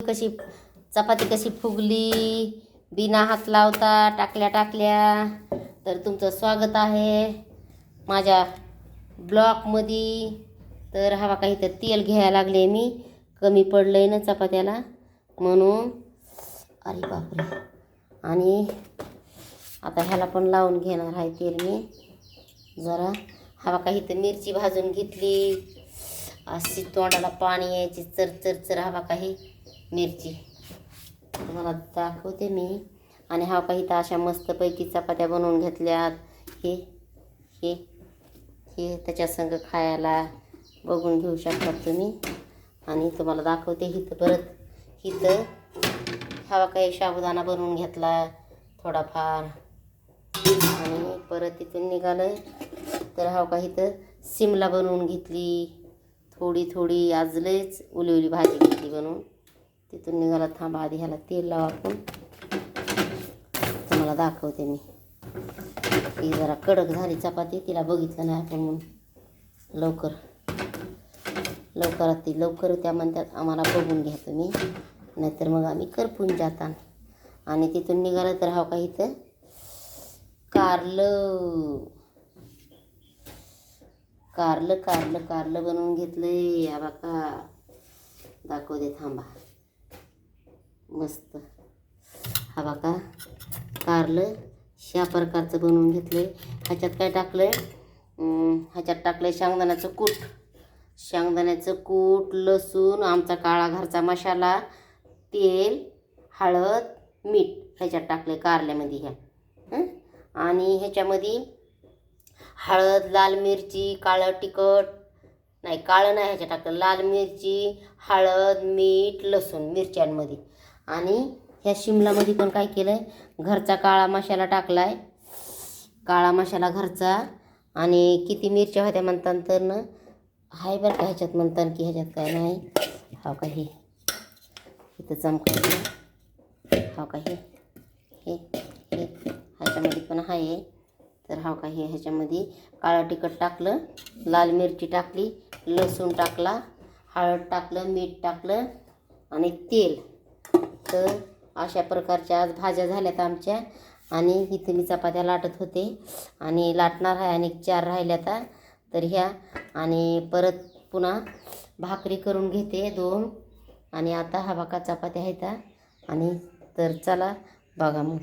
कशी चपाती कशी फुगली बिना हात लावता टाकल्या टाकल्या. तर तुमचं स्वागत आहे माझ्या ब्लॉकमध्ये तर हवा काही तर तेल घ्यायला लागले मी. कमी पडलं आहे ना चपात्याला. म्हणून अरे बापरे. आणि आता ह्याला पण लावून घेणार आहे तेल मी. जरा हवा काही तर मिरची भाजून घेतली. अशी तोंडाला पाणी यायची चर चर चर हवा काही. मिरची. तुम्हाला दाखवते मी. आणि हा काही तर अशा मस्तपैकी चपात्या बनवून घेतल्यात. हे हे हे त्याच्या संग खायला बघून घेऊ शकतात तुम्ही. आणि तुम्हाला दाखवते हिथं परत. हिथं हवा काही साबुदाणा बनवून घेतला थोडाफार. आणि परत तिथून निघालं. तर हा काही तर सिमला बनवून घेतली. थोडी थोडी आजलेच उली उली भाजी घेतली बनवून. तिथून निघाला थांबा आधी ह्याला तेल लावा आपण. तुम्हाला दाखवते मी. ती जरा कडक झाली चपाती तिला बघितलं नाही आपण म्हणून. लवकर. लवकरात ती लवकर त्या म्हणतात आम्हाला बघून घ्या तुम्ही. नाहीतर मग आम्ही करपून जाता आणि तिथून निघालं तर हा काही इथं? कारलं. कारलं कारलं कारलं बनवून घेतलंय. या बाका. दाखवते थांबा. मस्त. हा बाका कारलं ह्या प्रकारचं बनवून घेतलंय. ह्याच्यात काय टाकलं आहे ह्याच्यात टाकलंय शेंगदाण्याचं कूट. शेंगदाण्याचं कूट लसूण आमचा काळा घरचा मसाला तेल हळद मीठ ह्याच्यात टाकलं आहे कारल्यामध्ये ह्या. आणि ह्याच्यामध्ये हळद लाल मिरची काळं तिखट. नाही काळं नाही ह्याच्यात टाकलं. लाल मिरची हळद मीठ लसूण मिरच्यांमध्ये. आणि ह्या शिमलामध्ये पण काय केलं आहे घरचा काळा मसाला टाकला आहे काळा मसाला घरचा. आणि किती मिरच्या होत्या म्हणतात तर ना हाय बरं का ह्याच्यात म्हणतात की ह्याच्यात काय नाही. हा? काही इथं चमकायचं हा काही हे? हे ह्याच्यामध्ये पण आहे तर हा? काही ह्याच्यामध्ये काळं तिखट टाकलं लाल मिरची टाकली लसूण टाकला हळद टाकलं मीठ टाकलं आणि तेल. तर अशा प्रकारच्या आज भाज्या झाल्यात आमच्या. आणि इथं मी चपात्या लाटत होते. आणि लाटणार आहे आणि चार राहिल्यात तर ह्या. आणि परत पुन्हा भाकरी करून घेते दोन. आणि आता हा भाका चपात्या आहेत आणि तर चला बघा मग.